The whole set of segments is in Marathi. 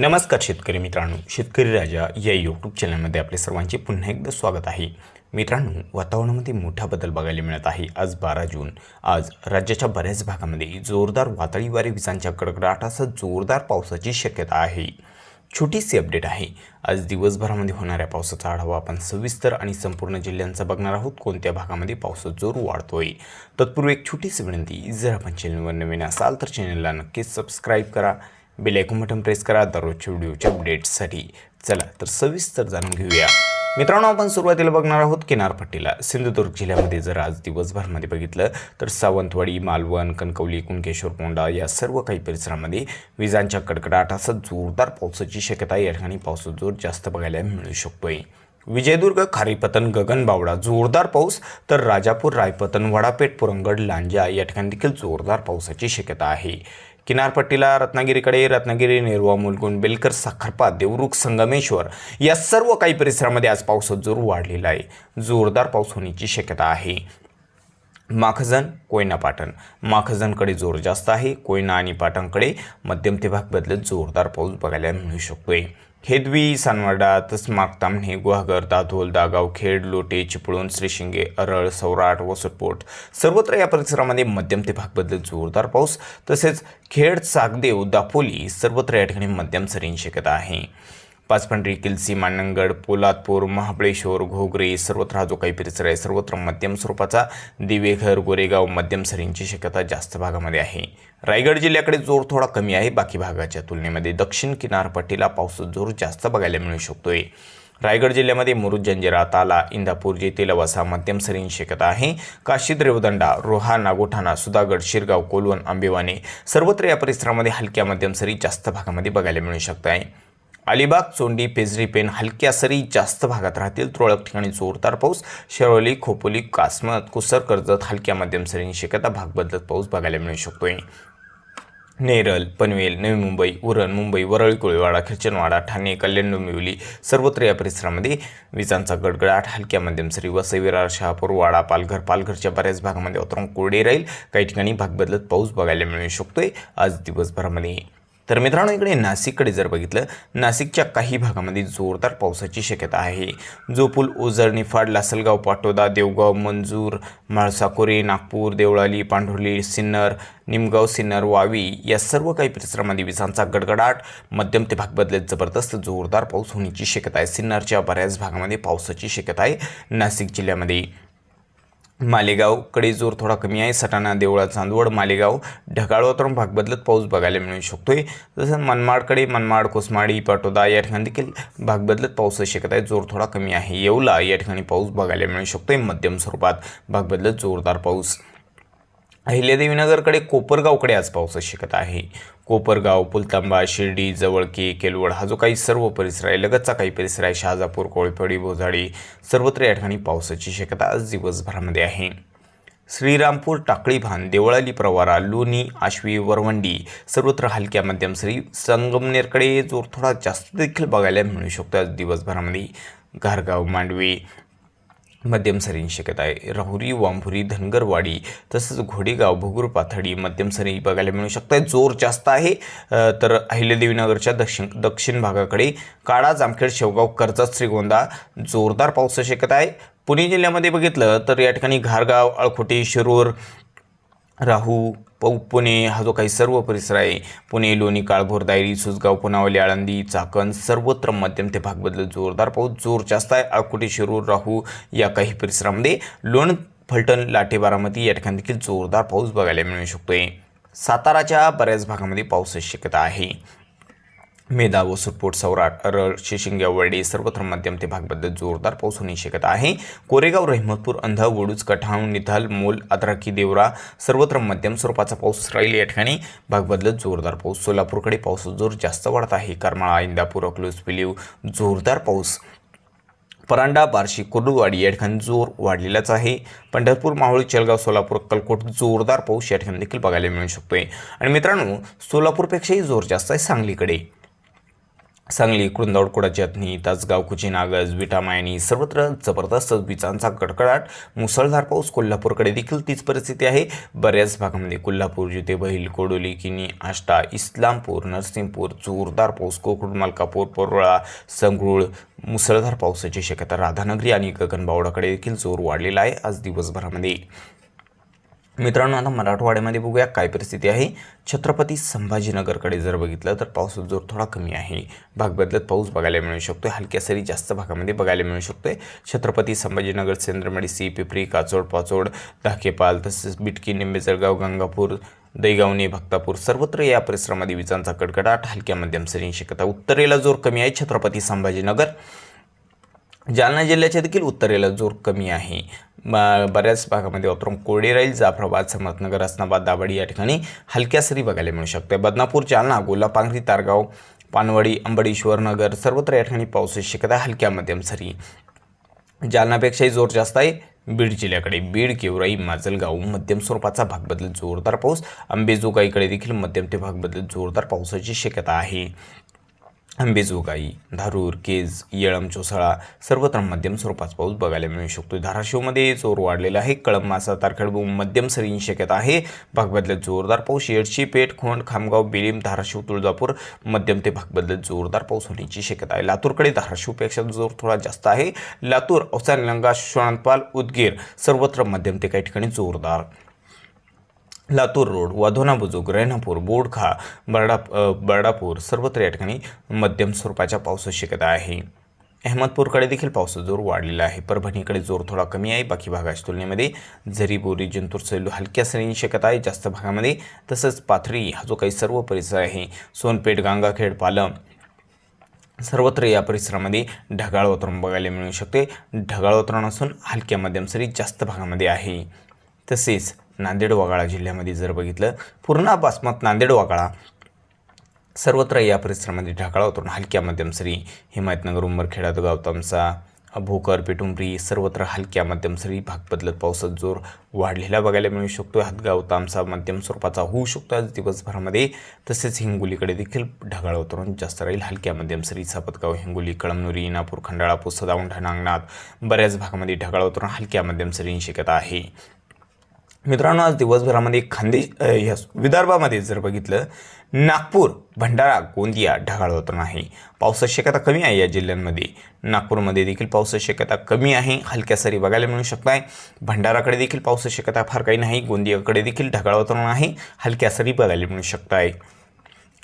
नमस्कार शेतकरी मित्रांनो शेतकरी राजा या यूट्यूब चॅनलमध्ये आपले सर्वांचे पुन्हा एकदा स्वागत आहे. मित्रांनो वातावरणामध्ये मोठा बदल बघायला मिळत आहे. आज बारा जून. आज राज्याच्या बऱ्याच भागामध्ये जोरदार वादळी वारे विजांच्या कडकडाटासह जोरदार पावसाची शक्यता आहे. छोटीशी अपडेट आहे. आज दिवसभरामध्ये होणाऱ्या पावसाचा आढावा आपण सविस्तर आणि संपूर्ण जिल्ह्यांचा बघणार आहोत. कोणत्या भागामध्ये पावसाचा जोर वाढतोय? तत्पूर्वी एक छोटीशी विनंती जर आपण चॅनलवर नवीन असाल तर चॅनलला नक्कीच सबस्क्राईब करा. बेल आयकॉन बटन प्रेस करा. दररोजच्या व्हिडिओच्या अपडेट्ससाठी चला तर सविस्तर जाणून घेऊया. मित्रांनो आपण सुरुवातीला बघणार आहोत किनारपट्टीला सिंधुदुर्ग जिल्ह्यामध्ये जर आज दिवसभरामध्ये बघितलं तर सावंतवाडी मालवण कणकवली कुणकेश्वर कोंडा या सर्व काही परिसरामध्ये विजांच्या कडकडाटासह जोरदार पावसाची शक्यता या ठिकाणी पावसाचा जोर जास्त बघायला मिळू शकतोय. विजयदुर्ग खारीपतन गगनबावडा जोरदार पाऊस तर राजापूर रायपतन वडापेठ पुरंगड लांजा या ठिकाणी देखील जोरदार पावसाची शक्यता आहे. किनारपट्टीला रत्नागिरीकडे रत्नागिरी नेरवा मुलगुण बेलकर साखरपा देवरुख संगमेश्वर या सर्व काही परिसरामध्ये आज पावसाचा जोर वाढलेला आहे. जोरदार पाऊस होण्याची शक्यता आहे. माखजन कोयना पाटण. माखजनकडे जोर जास्त आहे. कोयना आणि पाटणकडे मध्यम ते भाग बदलत जोरदार पाऊस बघायला मिळू शकतोय. हेदवी सानवाडा तसमाक तामणे गुहागर दाधोल दागाव खेड लोटे चिपळूण श्रीशिंगे अरळ सौराट वसुटपोट. सर्वत्र या परिसरामध्ये मध्यम ते भाग बदलत जोरदार पाऊस. तसेच खेड सागदेव दापोली सर्वत्र या ठिकाणी मध्यम सरींची शक्यता आहे. पाचपंढरी किल्सी मानंगड पोलादपूर महाबळेश्वर घोगरे सर्वत्र हा जो काही परिसर आहे सर्वत्र मध्यम स्वरूपाचा दिवेघर गोरेगाव मध्यम सरींची शक्यता जास्त भागामध्ये आहे. रायगड जिल्ह्याकडे जोर थोडा कमी आहे बाकी भागाच्या तुलनेमध्ये दक्षिण किनारपट्टीला पावसाचा जोर जास्त बघायला मिळू शकतोय. रायगड जिल्ह्यामध्ये मुरुद जंजिरा ताला इंदापूर जेथे वसा मध्यम सरीन शक्यता आहे. काशी देवदंडा रोहा नागोठाणा सुधागड शिरगाव कोलवण आंबेवाने सर्वत्र या परिसरामध्ये हलक्या मध्यम सरी जास्त भागामध्ये बघायला मिळू शकत आहे अलिबाग चोंडी पेजरी पेन हलक्या सरी जास्त भागात राहतील. तुरळक ठिकाणी जोरदार पाऊस शेरोली खोपोली कासमत कुसर कर्जत हलक्या मध्यम सरींची शक्यता भाग बदलत पाऊस बघायला मिळू शकतोय. नेरल पनवेल नवी मुंबई उरण मुंबई वरळी कोळीवाडा खिरचनवाडा ठाणे कल्याण डोंबिवली सर्वत्र या परिसरामध्ये विजांचा गडगडाट हलक्या मध्यम सरी वसई विरार शहापूर वाडा पालघर पालघरच्या बऱ्याच भागामध्ये वातावरण कोरडे राहील. काही ठिकाणी भाग बदलत पाऊस बघायला मिळू शकतोय. आज दिवसभरामध्ये तर मित्रांनो इकडे नाशिककडे जर बघितलं नाशिकच्या काही भागामध्ये जोरदार पावसाची शक्यता आहे. जो पूल ओझर निफाड लासलगाव पाटोदा देवगाव मंजूर म्हाळसाकोरे नागपूर देवळाली पांढुर्ली सिन्नर निमगाव सिन्नर वावी या सर्व काही परिसरामध्ये विजांचा गडगडाट. मध्यम ते भाग बदलत जबरदस्त जोरदार पाऊस होण्याची शक्यता आहे. सिन्नरच्या बऱ्याच भागामध्ये पावसाची शक्यता आहे नाशिक जिल्ह्यामध्ये. मालेगावकडे जोर थोडा कमी आहे. सटाणा देवळा चांदवड मालेगाव ढगाळ वातावरण भाग बदलत पाऊस बघायला मिळू शकतोय. तसंच मनमाडकडे मनमाड कोसमाडी पाटोदा या ठिकाणी देखील भाग बदलत पावसाची शक्यता आहे. जोर थोडा कमी आहे. येवला या ठिकाणी पाऊस बघायला मिळू शकतोय. मध्यम स्वरूपात भाग बदलत जोरदार पाऊस अहिल्यादेवीनगरकडे कोपरगावकडे आज पावसाची शक्यता आहे. कोपरगाव पुलतांबा शिर्डी जवळके केलवड हा जो काही सर्व परिसर आहे लगतचा काही परिसर आहे शहाजापूर कोळपडी भोजाडी सर्वत्र या ठिकाणी पावसाची शक्यता आज दिवसभरामध्ये आहे. श्रीरामपूर टाकळीभान देवळाली प्रवारा लोणी आश्वी वरवंडी सर्वत्र हलक्या मध्यम श्री संगमनेरकडे जोर थोडा जास्त देखील बघायला मिळू शकतो आज दिवसभरामध्ये. घारगाव मांडवी मध्यम सरींची शक्यता आहे. राहुरी वांभुरी धनगरवाडी तसंच घोडेगाव भुगूर पाथडी मध्यम सरी बघायला मिळू शकतात जोर जास्त आहे. तर अहिल्यादेवीनगरच्या दक्षिण दक्षिण भागाकडे काळा जामखेड शेवगाव कर्जत श्रीगोंदा जोरदार पावसाची शक्यता आहे. पुणे जिल्ह्यामध्ये बघितलं तर या ठिकाणी घारगाव अळखोटी शिरूर राहू पौ पुणे हा जो काही सर्व परिसर आहे पुणे लोणी काळभोर दायरी सुसगाव पुनावली आळंदी चाकण सर्वत्र मध्यम ते भाग बदलत जोरदार पाऊस जोर जास्त आहे. अळकुटी शिरूर राहू या काही परिसरामध्ये लोण फलटण लाटे बारामती या ठिकाणी देखील जोरदार पाऊस बघायला मिळू शकतोय. साताराच्या बऱ्याच भागामध्ये पावसाची शक्यता आहे. मेधा वसुटपोट सौराट अरळ शिशिंग्या वर्डे सर्वत्र मध्यम ते भागबद्दल जोरदार पाऊस होणे शक्यता आहे. कोरेगाव रहमतपूर अंध वडूज कठाण निधाल मोल अद्राकी देवरा सर्वत्र मध्यम स्वरूपाचा पाऊस राहील या ठिकाणी. भागबदलत जोरदार पाऊस. सोलापूरकडे पाऊस जोर जास्त वाढत आहे. करमाळा इंदापूर अकलूज पिलीव जोरदार पाऊस. परांडा बार्शी कुर्डुवाडी या ठिकाणी जोर वाढलेलाच आहे. पंढरपूर माहुळी चलगाव सोलापूर अक्कलकोट जोरदार पाऊस या ठिकाणी देखील बघायला मिळू शकतोय. आणि मित्रांनो सोलापूरपेक्षाही जोर जास्त आहे सांगलीकडे. सांगली कुरुंदवाड कुडाची तासगाव कुची नागज विटामायनी सर्वत्र जबरदस्त विजांचा कडकडाट मुसळधार पाऊस कोल्हापूरकडे देखील तीच परिस्थिती आहे. बऱ्याच भागामध्ये कोल्हापूर जिथे बैल कोडोली किनी आष्टा इस्लामपूर नरसिंहपूर जोरदार पाऊस कोकण मलकापूर परोळा संगरुळ मुसळधार पावसाची शक्यता राधानगरी आणि गगनबावडाकडे देखील जोर वाढलेला आहे आज दिवसभरामध्ये. मित्रांनो आता मराठवाड्यामध्ये बघूया काय परिस्थिती आहे. छत्रपती संभाजीनगरकडे जर बघितलं तर पावसाचा जोर थोडा कमी आहे. भाग बदलत पाऊस बघायला मिळू शकतो हलक्या सरी जास्त भागामध्ये बघायला मिळू शकतोय. छत्रपती संभाजीनगर सेंद्रमडी सी पिपरी काचोड पाचोड धाकेपाल तसेच बिटकी निंबेजळगाव गंगापूर दैगावणे भक्तापूर सर्वत्र या परिसरामध्ये विजांचा कडकडाट हलक्या मध्यम सरी शक्यता. उत्तरेला जोर कमी आहे. छत्रपती संभाजीनगर जालना जिल्ह्याच्या देखील उत्तरेला जोर कमी आहे. ब- बऱ्याच भागामध्ये वापरून कोरडे राहील जाफराबाद समर्थनगर असनाबाद दाबडी या ठिकाणी हलक्या सरी बघायला मिळू शकते. बदनापूर जालना गोलापांगरी तारगाव पानवडी अंबडेश्वर नगर सर्वत्र या ठिकाणी पावसाची शक्यता हलक्या मध्यम सरी. जालनापेक्षाही जोर जास्त आहे बीड जिल्ह्याकडे. बीड गेवराई माजलगाव मध्यम स्वरूपाचा भाग बदलत जोरदार पाऊस. अंबेजोगाईकडे देखील मध्यम ते भाग बदलत जोरदार पावसाची शक्यता आहे. अंबेजोगाई धारूर केज येळम चोसाळा सर्वत्र मध्यम स्वरूपाचा पाऊस बघायला मिळू शकतो. धाराशिवमध्ये जोर वाढलेला आहे. कळंब मासा तारखेडबू मध्यम सरींची शक्यता आहे. भाग जोरदार पाऊस येडशी पेठ खोंड खामगाव बेलीम धाराशिव तुळजापूर मध्यम ते भाग जोरदार पाऊस होण्याची शक्यता आहे. लातूरकडे धाराशिवपेक्षा जोर थोडा जास्त आहे. लातूर औसा निलंगा शोणपाल उदगीर सर्वत्र मध्यम ते काही ठिकाणी जोरदार लातूर रोड वाधोना बुजुर्ग रेणापूर बोडखा बर्डा बर्डापूर सर्वत्र या ठिकाणी मध्यम स्वरूपाच्या पावसाची शक्यता आहे. अहमदपूरकडे देखील पावसाचा जोर वाढलेला आहे. परभणीकडे जोर थोडा कमी आहे. बाकी भागाच्या तुलनेमध्ये झरी बोरी जंतूर सैलू हलक्या सरींची शक्यता आहे. जास्त भागामध्ये तसंच पाथरी हा जो काही सर्व परिसर आहे सोनपेठ गांगाखेड पालम सर्वत्र या परिसरामध्ये ढगाळ वातावरण बघायला मिळू शकते. ढगाळ वातावरण असून हलक्या मध्यम सरी जास्त भागामध्ये आहे. तसेच नांदेड वगाळा जिल्ह्यामध्ये जर बघितलं पूर्ण बासमत नांदेड वगाळा सर्वत्र या परिसरामध्ये ढगाळ उतरून हलक्या मध्यम सरी हिमायतनगर उंबरखेडा गौतमसा भोकर पेटुंबरी सर्वत्र हलक्या मध्यम सरी भाग बदलत पावसात जोर वाढलेला बघायला मिळू शकतो हातगाव तामसा मध्यम स्वरूपाचा होऊ शकतो. आज दिवसभरामध्ये तसेच हिंगोलीकडे देखील ढगाळ वातावरण जास्त राहील. हलक्या मध्यम सरी सापतगाव हिंगोली कळमनुरी इनापूर खंडाळा पुसद औंढा नांगनाथ बऱ्याच भागामध्ये ढगाळ वातावरण. हलक्या मध्यम सरींची शक्यता आहे. मित्रांनो आज दिवसभरामध्ये खानदेश ह्या विदर्भामध्ये जर बघितलं नागपूर भंडारा गोंदिया ढगाळ होत नाही. पावसाची शक्यता कमी आहे या जिल्ह्यांमध्ये. नागपूरमध्ये देखील पावसाची शक्यता कमी आहे. हलक्या सरी बघायला मिळू शकताय. भंडाराकडे देखील पावसाची शक्यता फार काही नाही. गोंदियाकडे देखील ढगाळ होत आहे हलक्या सरी बघायला मिळू शकताय.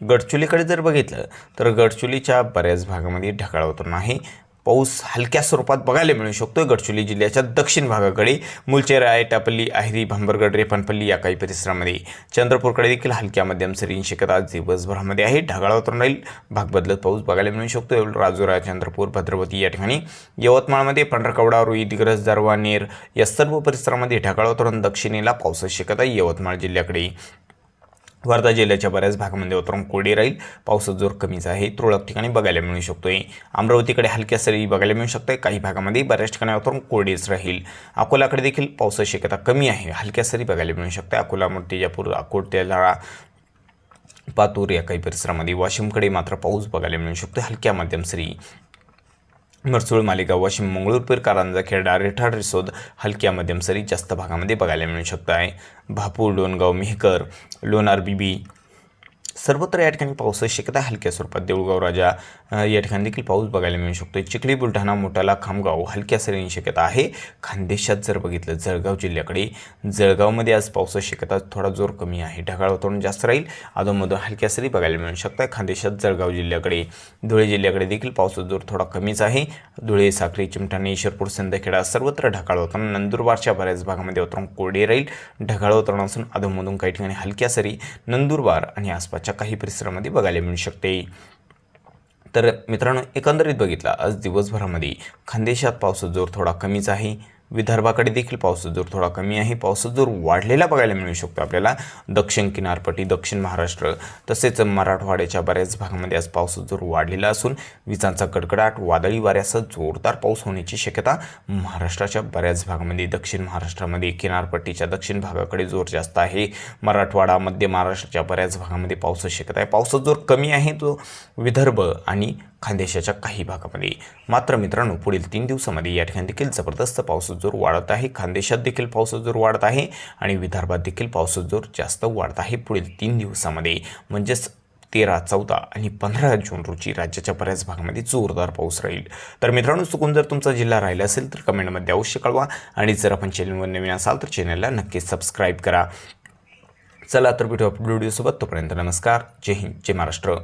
गडचुलीकडे जर बघितलं तर गडचुलीच्या बऱ्याच भागामध्ये ढगाळ होत आहे पाऊस हलक्या स्वरूपात बघायला मिळू शकतो गडचिरोली जिल्ह्याच्या दक्षिण भागाकडे. मुलचेरा एटापल्ली आहिरी भांबरगड रेपनपल्ली या काही परिसरामध्ये. चंद्रपूरकडे देखील हलक्या मध्यम सरींची शक्यता आज दिवसभरामध्ये आहे. ढगाळ वातावरण राहील. भाग बदलत पाऊस बघायला मिळू शकतो राजुरा चंद्रपूर भद्रवती या ठिकाणी. यवतमाळमध्ये पंढरकवडा रुई दरवानेर नेर या सर्व परिसरामध्ये ढगाळ वातावरण. दक्षिणेला पावसाची शक्यता आहे यवतमाळ जिल्ह्याकडे. वर्धा जिल्ह्याच्या बऱ्याच भागामध्ये वातावरण कोरडे राहील. पावसाचा जोर कमीच आहे. तुरळक ठिकाणी बघायला मिळू शकतो आहे अमरावतीकडे हलक्या सरी बघायला मिळू शकते काही भागामध्ये बऱ्याच ठिकाणी वातावरण कोरडेच राहील. अकोलाकडे देखील पावसाची शक्यता कमी आहे. हलक्या सरी बघायला मिळू शकते अकोला मुर्तिजापूर अकोट तेलाळा पातूर या काही परिसरामध्ये. वाशिमकडे मात्र पाऊस बघायला मिळू शकतो हलक्या मध्यम सरी. मरसूळ मालेगाव वाशिम मंगळूरपेर कारंजा खेरडा रेठाड रिसोद हलक्या मध्यम सरी जास्त भागामध्ये बघायला मिळू शकत आहे. भापूर डोनगाव मेहकर लोणार बीबी सर्वत्र या ठिकाणी पावसाची शक्यता आहे हलक्या स्वरूपात. देऊळगाव राजा या ठिकाणी देखील पाऊस बघायला मिळू शकतो. चिखली बुलढाणा मोठाला खामगाव हलक्या सरींची शक्यता आहे. खानदेशात जर बघितलं जळगाव जिल्ह्याकडे जळगावमध्ये आज पावसाची शक्यता थोडा जोर कमी आहे. ढगाळ वातावरण जास्त राहील. अधूनमधून हलक्या सरी बघायला मिळू शकतात. खानदेशात जळगाव जिल्ह्याकडे धुळे जिल्ह्याकडे देखील पावसाचा जोर थोडा कमीच आहे. धुळे साखरे चिमठाणे ईश्वरपूर संदखेडा सर्वत्र ढगाळ वातावरण. नंदुरबारच्या बऱ्याच भागामध्ये वातावरण कोरडे राहील. ढगाळ वातावरण असून अधूनमधून काही ठिकाणी हलक्या सरी नंदुरबार आणि आसपास शहराच्या काही परिसरामध्ये बघायला मिळू शकते. तर मित्रांनो एकंदरीत बघितलं आज दिवसभरामध्ये खानदेशात पावसाचा जोर थोडा कमीच आहे. विदर्भाकडे देखील पावसाचा जोर थोडा कमी आहे. पावसाचा जोर वाढलेला बघायला मिळू शकतो आपल्याला दक्षिण किनारपट्टी दक्षिण महाराष्ट्र तसेच मराठवाड्याच्या बऱ्याच भागामध्ये आज पावसाचा जोर वाढलेला असून विजांचा कडकडाट वादळी वाऱ्यासह जोरदार पाऊस होण्याची शक्यता महाराष्ट्राच्या बऱ्याच भागामध्ये दक्षिण महाराष्ट्रामध्ये किनारपट्टीच्या दक्षिण भागाकडे जोर जास्त आहे. मराठवाडा मध्य महाराष्ट्राच्या बऱ्याच भागामध्ये पावसाची शक्यता आहे. पावसाचा जोर कमी आहे तो विदर्भ आणि खानदेशाच्या काही भागामध्ये. मात्र मित्रांनो पुढील तीन दिवसामध्ये या ठिकाणी देखील जबरदस्त पावसाचा जोर वाढत आहे. खानदेशात देखील पावसाचा जोर वाढत आहे आणि विदर्भात देखील पावसाचा जोर जास्त वाढत आहे पुढील तीन दिवसामध्ये. म्हणजेच तेरा चौदा आणि पंधरा जून रोजी राज्याच्या बऱ्याच भागामध्ये जोरदार पाऊस राहील. तर मित्रांनो चुकून जर तुमचा जिल्हा राहिला असेल तर कमेंटमध्ये अवश्य कळवा आणि जर आपण चॅनलवर नवीन असाल तर चॅनलला नक्कीच सबस्क्राईब करा. चला तर भेटू आपल्या व्हिडिओसोबत. तोपर्यंत नमस्कार. जय हिंद जय महाराष्ट्र.